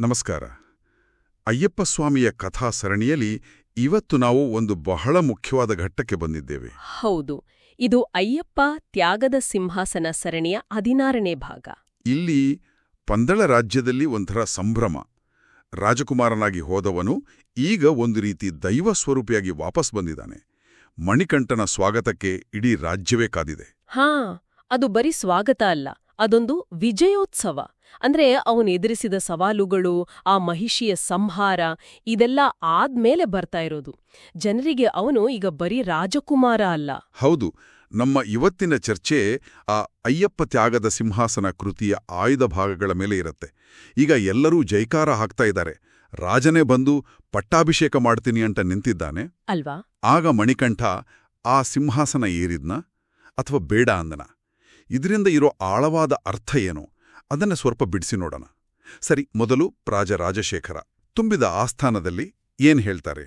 ನಮಸ್ಕಾರ. ಅಯ್ಯಪ್ಪ ಸ್ವಾಮಿಯ ಕಥಾ ಸರಣಿಯಲ್ಲಿ ಇವತ್ತು ನಾವು ಒಂದು ಬಹಳ ಮುಖ್ಯವಾದ ಘಟ್ಟಕ್ಕೆ ಬಂದಿದ್ದೇವೆ. ಹೌದು. ಇದು ಅಯ್ಯಪ್ಪ ತ್ಯಾಗದ ಸಿಂಹಾಸನ ಸರಣಿಯ ಹದಿನಾರನೇ ಭಾಗ. ಇಲ್ಲಿ ಪಂದಳ ರಾಜ್ಯದಲ್ಲಿ ಒಂಥರ ಸಂಭ್ರಮ. ರಾಜಕುಮಾರನಾಗಿ ಹೋದವನು ಈಗ ಒಂದು ರೀತಿ ದೈವ ಸ್ವರೂಪಿಯಾಗಿ ವಾಪಸ್ ಬಂದಿದ್ದಾನೆ. ಮಣಿಕಂಠನ ಸ್ವಾಗತಕ್ಕೆ ಇಡೀ ರಾಜ್ಯವೇ ಕಾದಿದೆ. ಹಾ ಅದು ಬರೀ ಸ್ವಾಗತ ಅಲ್ಲ. ಅದೊಂದು ವಿಜಯೋತ್ಸವ. ಅಂದ್ರೆ ಅವನು ಎದುರಿಸಿದ ಸವಾಲುಗಳು ಆ ಮಹಿಷಿಯ ಸಂಹಾರ ಇದೆಲ್ಲ ಆದ್ಮೇಲೆ ಬರ್ತಾ ಇರೋದು. ಜನರಿಗೆ ಅವನು ಈಗ ಬರೀ ರಾಜಕುಮಾರ ಅಲ್ಲ. ಹೌದು ನಮ್ಮ ಇವತ್ತಿನ ಚರ್ಚೆ ಆ ಅಯ್ಯಪ್ಪ ತ್ಯಾಗದ ಸಿಂಹಾಸನ ಕೃತಿಯ ಆಯ್ದ ಭಾಗಗಳ ಮೇಲೆ ಇರುತ್ತೆ. ಈಗ ಎಲ್ಲರೂ ಜೈಕಾರ ಹಾಕ್ತಾ ಇದ್ದಾರೆ. ರಾಜನೇ ಬಂದು ಪಟ್ಟಾಭಿಷೇಕ ಮಾಡ್ತೀನಿ ಅಂತ ನಿಂತಿದ್ದಾನೆ. ಅಲ್ವಾ? ಆಗ ಮಣಿಕಂಠ ಆ ಸಿಂಹಾಸನ ಏರಿದ್ನ? ಅಥವಾ ಬೇಡ ಅಂದನ? ಇದರಿಂದ ಇರೋ ಆಳವಾದ ಅರ್ಥ ಏನು? ಅದನ್ನು ಸ್ವಲ್ಪ ಬಿಡಿಸಿ ನೋಡೋಣ. ಸರಿ ಮೊದಲು ರಾಜ ರಾಜಶೇಖರ. ತುಂಬಿದ ಆಸ್ಥಾನದಲ್ಲಿ ಏನ್ ಹೇಳ್ತಾರೆ?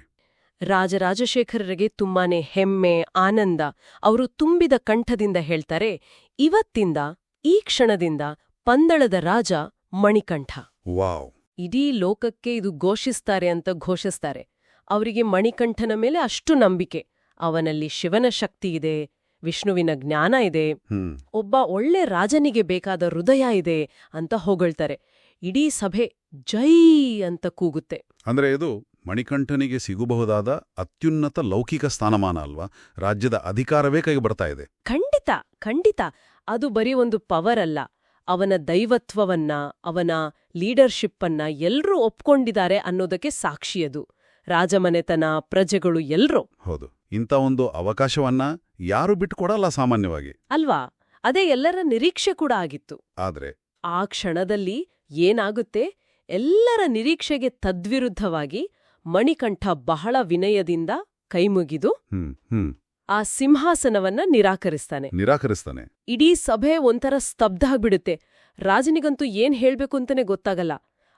ರಾಜರಾಜಶೇಖರರಿಗೆ ತುಂಬಾನೇ ಹೆಮ್ಮೆ ಆನಂದ. ಅವರು ತುಂಬಿದ ಕಂಠದಿಂದ ಹೇಳ್ತಾರೆ ಇವತ್ತಿಂದ ಈ ಕ್ಷಣದಿಂದ ಪಂದಳದ ರಾಜ ಮಣಿಕಂಠ. ವಾವ್. ಇಡೀ ಲೋಕಕ್ಕೆ ಇದು ಘೋಷಿಸ್ತಾರೆ ಅಂತ ಘೋಷಿಸ್ತಾರೆ. ಅವರಿಗೆ ಮಣಿಕಂಠನ ಮೇಲೆ ಅಷ್ಟು ನಂಬಿಕೆ. ಅವನಲ್ಲಿ ಶಿವನ ಶಕ್ತಿ ಇದೆ ವಿಷ್ಣುವಿನ ಜ್ಞಾನ ಇದೆ. ಒಬ್ಬ ಒಳ್ಳೆ ರಾಜನಿಗೆ ಬೇಕಾದ ಹೃದಯ ಇದೆ ಅಂತ ಹೊಗಳ್ತಾರೆ. ಇಡೀ ಸಭೆ ಜೈ ಅಂತ ಕೂಗುತ್ತೆ. ಅಂದ್ರೆ ಇದು ಮಣಿಕಂಠನಿಗೆ ಸಿಗಬಹುದಾದ ಅತ್ಯುನ್ನತ ಲೌಕಿಕ ಸ್ಥಾನಮಾನ ಅಲ್ವಾ? ರಾಜ್ಯದ ಅಧಿಕಾರವೇ ಕೈಗೆ ಬರ್ತಾ ಇದೆ. ಖಂಡಿತ ಖಂಡಿತ. ಅದು ಬರೀ ಒಂದು ಪವರ್ ಅಲ್ಲ. ಅವನ ದೈವತ್ವವನ್ನ ಅವನ ಲೀಡರ್ಶಿಪ್ಪನ್ನ ಎಲ್ಲರೂ ಒಪ್ಕೊಂಡಿದ್ದಾರೆ ಅನ್ನೋದಕ್ಕೆ ಸಾಕ್ಷಿಯದು ರಾಜಮನೆತನ ಪ್ರಜೆಗಳು ಎಲ್ರೂ. ಹೌದು. ಇಂಥ ಒಂದು ಅವಕಾಶವನ್ನ ಯಾರು ಬಿಟ್ಟುಕೊಡಲ್ಲ ಸಾಮಾನ್ಯವಾಗಿ. ಅಲ್ವಾ? ಅದೇ ಎಲ್ಲರ ನಿರೀಕ್ಷೆ ಕೂಡ ಆಗಿತ್ತು. ಆದ್ರೆ ಆ ಕ್ಷಣದಲ್ಲಿ ಏನಾಗುತ್ತೆ? ಎಲ್ಲರ ನಿರೀಕ್ಷೆಗೆ ತದ್ವಿರುದ್ಧವಾಗಿ ಮಣಿಕಂಠ ಬಹಳ ವಿನಯದಿಂದ ಕೈಮುಗಿದು ಹ್ಮ್ ಹ್ಮ್. ಆ ಸಿಂಹಾಸನವನ್ನ ನಿರಾಕರಿಸ್ತಾನೆ. ನಿರಾಕರಿಸ್ತಾನೆ. ಇಡೀ ಸಭೆ ಒಂಥರ ಸ್ತಬ್ಧ ಆಗ್ಬಿಡುತ್ತೆ. ರಾಜನಿಗಂತೂ ಏನ್ ಹೇಳ್ಬೇಕು ಅಂತಾನೆ ಗೊತ್ತಾಗಲ್ಲ.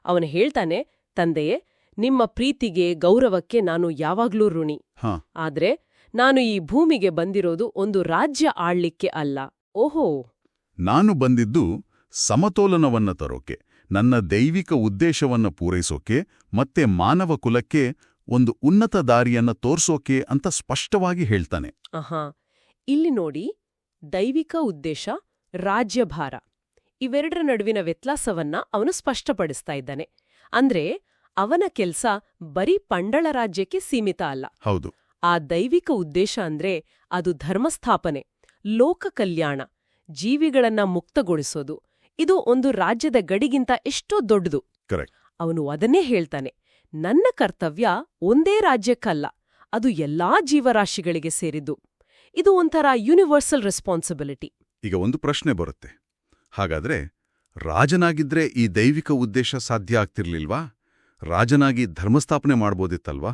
ಅವನು ಹೇಳ್ತಾನೆ ತಂದೆಯೇ ನಿಮ್ಮ ಪ್ರೀತಿಗೆ ಗೌರವಕ್ಕೆ ನಾನು ಯಾವಾಗ್ಲೂ ಋಣಿ. ಆದ್ರೆ ನಾನು ಈ ಭೂಮಿಗೆ ಬಂದಿರೋದು ಒಂದು ರಾಜ್ಯ ಆಳ್ಲಿಕ್ಕೆ ಅಲ್ಲ. ಓಹೋ. ನಾನು ಬಂದಿದ್ದು ಸಮತೋಲನವನ್ನ ತರೋಕೆ ನನ್ನ ದೈವಿಕ ಉದ್ದೇಶವನ್ನ ಪೂರೈಸೋಕೆ ಮತ್ತೆ ಮಾನವ ಕುಲಕ್ಕೆ ಒಂದು ಉನ್ನತ ದಾರಿಯನ್ನ ತೋರ್ಸೋಕೆ ಅಂತ ಸ್ಪಷ್ಟವಾಗಿ ಹೇಳ್ತಾನೆ. ಆಹಾ. ಇಲ್ಲಿ ನೋಡಿ ದೈವಿಕ ಉದ್ದೇಶ ರಾಜ್ಯಭಾರ ಇವೆರಡರ ನಡುವಿನ ವ್ಯತ್ಯಾಸವನ್ನ ಅವನು ಸ್ಪಷ್ಟಪಡಿಸ್ತಾ ಇದ್ದಾನೆ. ಅಂದ್ರೆ ಅವನ ಕೆಲ್ಸ ಬರೀ ಪಂಡಳ ರಾಜ್ಯಕ್ಕೆ ಸೀಮಿತ ಅಲ್ಲ. ಹೌದು. ಆ ದೈವಿಕ ಉದ್ದೇಶ ಅಂದ್ರೆ ಅದು ಧರ್ಮಸ್ಥಾಪನೆ ಲೋಕ ಕಲ್ಯಾಣ ಜೀವಿಗಳನ್ನ ಮುಕ್ತಗೊಳಿಸೋದು. ಇದು ಒಂದು ರಾಜ್ಯದ ಗಡಿಗಿಂತ ಎಷ್ಟೋ ದೊಡ್ಡದು. ಅವನು ಅದನ್ನೇ ಹೇಳ್ತಾನೆ ನನ್ನ ಕರ್ತವ್ಯ ಒಂದೇ ರಾಜ್ಯಕ್ಕಲ್ಲ ಅದು ಎಲ್ಲಾ ಜೀವರಾಶಿಗಳಿಗೆ ಸೇರಿದ್ದು. ಇದು ಒಂಥರ ಯೂನಿವರ್ಸಲ್ ರೆಸ್ಪಾನ್ಸಿಬಿಲಿಟಿ ಈಗ ಒಂದು ಪ್ರಶ್ನೆ ಬರುತ್ತೆ ಹಾಗಾದ್ರೆ ರಾಜನಾಗಿದ್ರೆ ಈ ದೈವಿಕ ಉದ್ದೇಶ ಸಾಧ್ಯ ಆಗ್ತಿರ್ಲಿಲ್ವಾ? ರಾಜನಾಗಿ ಧರ್ಮಸ್ಥಾಪನೆ ಮಾಡ್ಬೋದಿತ್ತಲ್ವಾ?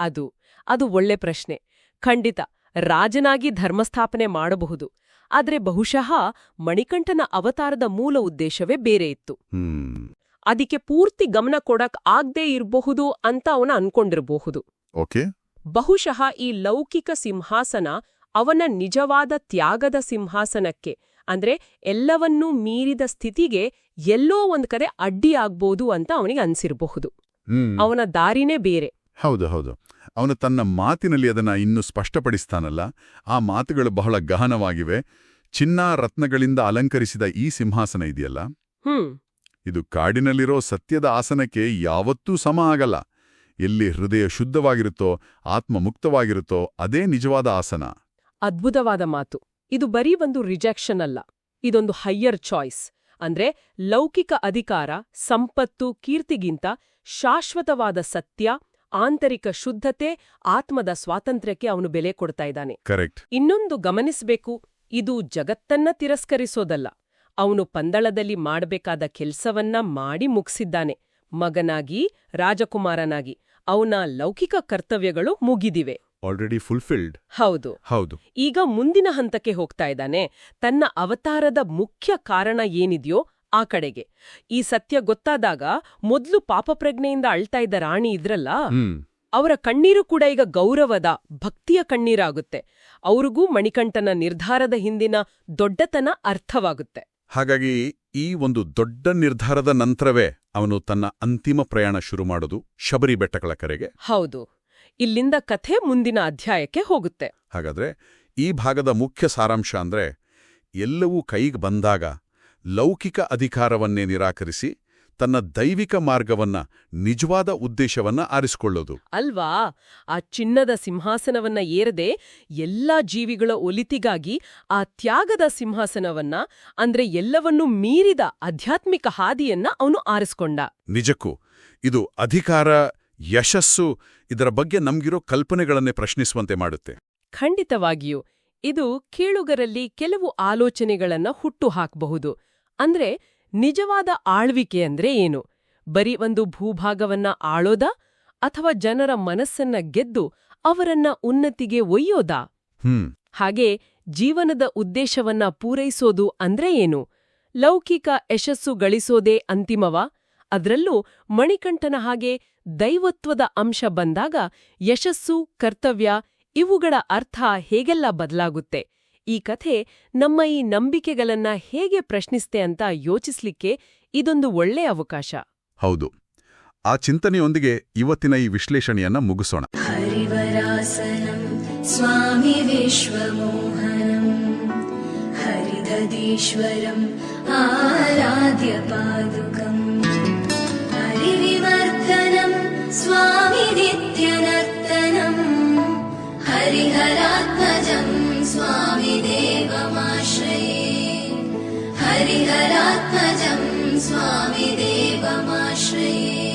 ಅದು ಅದು ಒಳ್ಳೆ ಪ್ರಶ್ನೆ. ಖಂಡಿತ ರಾಜನಾಗಿ ಧರ್ಮಸ್ಥಾಪನೆ ಮಾಡಬಹುದು. ಆದರೆ ಬಹುಶಃ ಮಣಿಕಂಠನ ಅವತಾರದ ಮೂಲ ಉದ್ದೇಶವೇ ಬೇರೆ ಇತ್ತು. ಅದಕ್ಕೆ ಪೂರ್ತಿ ಗಮನ ಕೊಡಕ್ ಆಗ್ದೇ ಇರಬಹುದು ಅಂತ ಅವನ ಅನ್ಕೊಂಡಿರಬಹುದು. ಓಕೆ. ಬಹುಶಃ ಈ ಲೌಕಿಕ ಸಿಂಹಾಸನ ಅವನ ನಿಜವಾದ ತ್ಯಾಗದ ಸಿಂಹಾಸನಕ್ಕೆ ಅಂದ್ರೆ ಎಲ್ಲವನ್ನೂ ಮೀರಿದ ಸ್ಥಿತಿಗೆ ಎಲ್ಲೋ ಒಂದ್ ಕಡೆ ಅಡ್ಡಿಯಾಗ್ಬೋದು ಅಂತ ಅವನಿಗೆ ಅನ್ಸಿರಬಹುದು. ಅವನ ದಾರಿನೇ ಬೇರೆ. ಹೌದು ಹೌದು. ಅವನು ತನ್ನ ಮಾತಿನಲ್ಲಿ ಅದನ್ನ ಇನ್ನೂ ಸ್ಪಷ್ಟಪಡಿಸ್ತಾನಲ್ಲ. ಆ ಮಾತುಗಳು ಬಹಳ ಗಹನವಾಗಿವೆ. ಚಿನ್ನ ರತ್ನಗಳಿಂದ ಅಲಂಕರಿಸಿದ ಈ ಸಿಂಹಾಸನ ಇದೆಯಲ್ಲ? ಹ್ಮ್. ಇದು ಕಾಡಿನಲ್ಲಿರೋ ಸತ್ಯದ ಆಸನಕ್ಕೆ ಯಾವತ್ತೂ ಸಮ ಆಗಲ್ಲ. ಎಲ್ಲಿ ಹೃದಯ ಶುದ್ಧವಾಗಿರುತ್ತೋ ಆತ್ಮ ಮುಕ್ತವಾಗಿರುತ್ತೋ ಅದೇ ನಿಜವಾದ ಆಸನ. ಅದ್ಭುತವಾದ ಮಾತು. ಇದು ಬರೀ ಒಂದು ರಿಜೆಕ್ಷನ್ ಅಲ್ಲ. ಇದೊಂದು ಹೈಯರ್ ಚಾಯ್ಸ್ ಅಂದ್ರೆ ಲೌಕಿಕ ಅಧಿಕಾರ ಸಂಪತ್ತು ಕೀರ್ತಿಗಿಂತ ಶಾಶ್ವತವಾದ ಸತ್ಯ ಆಂತರಿಕ ಶುದ್ಧತೆ ಆತ್ಮದ ಸ್ವಾತಂತ್ರ್ಯಕ್ಕೆ ಅವನು ಬೆಲೆ ಕೊಡ್ತಾ ಇದ್ದಾನೆ. ಕರೆಕ್ಟ್ ಇನ್ನೊಂದು ಗಮನಿಸಬೇಕು ಇದು ಜಗತ್ತನ್ನ ತಿರಸ್ಕರಿಸೋದಲ್ಲ. ಅವನು ಪಂದಳದಲ್ಲಿ ಮಾಡಬೇಕಾದ ಕೆಲ್ಸವನ್ನ ಮಾಡಿ ಮುಗಿಸಿದ್ದಾನೆ. ಮಗನಾಗಿ ರಾಜಕುಮಾರನಾಗಿ ಅವನ ಲೌಕಿಕ ಕರ್ತವ್ಯಗಳು ಮುಗಿದಿವೆ. ಆಲ್ರೆಡಿ ಫುಲ್ಫಿಲ್ಡ್ ಹೌದು. ಹೌದು. ಈಗ ಮುಂದಿನ ಹಂತಕ್ಕೆ ಹೋಗ್ತಾ ಇದ್ದಾನೆ. ತನ್ನ ಅವತಾರದ ಮುಖ್ಯ ಕಾರಣ ಏನಿದೆಯೋ ಆ ಕಡೆಗೆ. ಈ ಸತ್ಯ ಗೊತ್ತಾದಾಗ ಮೊದ್ಲು ಪಾಪಪ್ರಜ್ಞೆಯಿಂದ ಅಳ್ತಾ ಇದ್ದ ರಾಣಿ ಇದ್ರಲ್ಲ ಅವರ ಕಣ್ಣೀರು ಕೂಡ ಈಗ ಗೌರವದ ಭಕ್ತಿಯ ಕಣ್ಣೀರಾಗುತ್ತೆ. ಅವ್ರಿಗೂ ಮಣಿಕಂಠನ ನಿರ್ಧಾರದ ಹಿಂದಿನ ದೊಡ್ಡತನ ಅರ್ಥವಾಗುತ್ತೆ. ಹಾಗಾಗಿ ಈ ಒಂದು ದೊಡ್ಡ ನಿರ್ಧಾರದ ನಂತರವೇ ಅವನು ತನ್ನ ಅಂತಿಮ ಪ್ರಯಾಣ ಶುರು ಮಾಡೋದು ಶಬರಿ ಬೆಟ್ಟಗಳ ಕರೆಗೆ. ಹೌದು. ಇಲ್ಲಿಂದ ಕಥೆ ಮುಂದಿನ ಅಧ್ಯಾಯಕ್ಕೆ ಹೋಗುತ್ತೆ. ಹಾಗಾದ್ರೆ ಈ ಭಾಗದ ಮುಖ್ಯ ಸಾರಾಂಶ ಅಂದ್ರೆ ಎಲ್ಲವೂ ಕೈಗೆ ಬಂದಾಗ ಲೌಕಿಕ ಅಧಿಕಾರವನ್ನೇ ನಿರಾಕರಿಸಿ ತನ್ನ ದೈವಿಕ ಮಾರ್ಗವನ್ನ ನಿಜವಾದ ಉದ್ದೇಶವನ್ನ ಆರಿಸಿಕೊಳ್ಳೋದು. ಅಲ್ವಾ? ಆ ಚಿನ್ನದ ಸಿಂಹಾಸನವನ್ನ ಏರದೆ ಎಲ್ಲಾ ಜೀವಿಗಳ ಒಲಿತಿಗಾಗಿ ಆ ತ್ಯಾಗದ ಸಿಂಹಾಸನವನ್ನ ಅಂದ್ರೆ ಎಲ್ಲವನ್ನೂ ಮೀರಿದ ಆಧ್ಯಾತ್ಮಿಕ ಹಾದಿಯನ್ನ ಅವನು ಆರಿಸ್ಕೊಂಡ. ನಿಜಕ್ಕೂ ಇದು ಅಧಿಕಾರ ಯಶಸ್ಸು ಇದರ ಬಗ್ಗೆ ನಮ್ಗಿರೋ ಕಲ್ಪನೆಗಳನ್ನೇ ಪ್ರಶ್ನಿಸುವಂತೆ ಮಾಡುತ್ತೆ. ಖಂಡಿತವಾಗಿಯೂ ಇದು ಕೇಳುಗರಲ್ಲಿ ಕೆಲವು ಆಲೋಚನೆಗಳನ್ನ ಹುಟ್ಟು ಹಾಕಬಹುದು ಅಂದ್ರೆ ನಿಜವಾದ ಆಳ್ವಿಕೆ ಅಂದ್ರೆ ಏನು? ಬರೀ ಒಂದು ಭೂಭಾಗವನ್ನ ಆಳೋದ? ಅಥವಾ ಜನರ ಮನಸ್ಸನ್ನ ಗೆದ್ದು ಅವರನ್ನ ಉನ್ನತಿಗೆ ಒಯ್ಯೋದಾ? ಹ್ಮ್. ಹಾಗೆ ಜೀವನದ ಉದ್ದೇಶವನ್ನ ಪೂರೈಸೋದು ಅಂದ್ರೆ ಏನು? ಲೌಕಿಕ ಯಶಸ್ಸು ಗಳಿಸೋದೇ ಅಂತಿಮವಾ? ಅದರಲ್ಲೂ ಮಣಿಕಂಠನ ಹಾಗೆ ದೈವತ್ವದ ಅಂಶ ಬಂದಾಗ ಯಶಸ್ಸು ಕರ್ತವ್ಯ ಇವುಗಳ ಅರ್ಥ ಹೇಗೆಲ್ಲ ಬದಲಾಗುತ್ತೆ? ಈ ಕಥೆ ನಮ್ಮ ಈ ನಂಬಿಕೆಗಳನ್ನ ಹೇಗೆ ಪ್ರಶ್ನಿಸ್ತೆ ಅಂತ ಯೋಚಿಸ್ಲಿಕ್ಕೆ ಇದೊಂದು ಒಳ್ಳೆ ಅವಕಾಶ. ಹೌದು. ಆ ಚಿಂತನೆಯೊಂದಿಗೆ ಇವತ್ತಿನ ಈ ವಿಶ್ಲೇಷಣೆಯನ್ನ ಮುಗಿಸೋಣ. ಸ್ವಾಮಿ ವಿಶ್ವಮೋಹನಂ. ಆರಾಧ್ಯ स्वामि नित्यनर्तनम् हरिहरात्मजम् स्वामि देवमाश्रये। हरिहरात्मजम् स्वामि देवमाश्रये।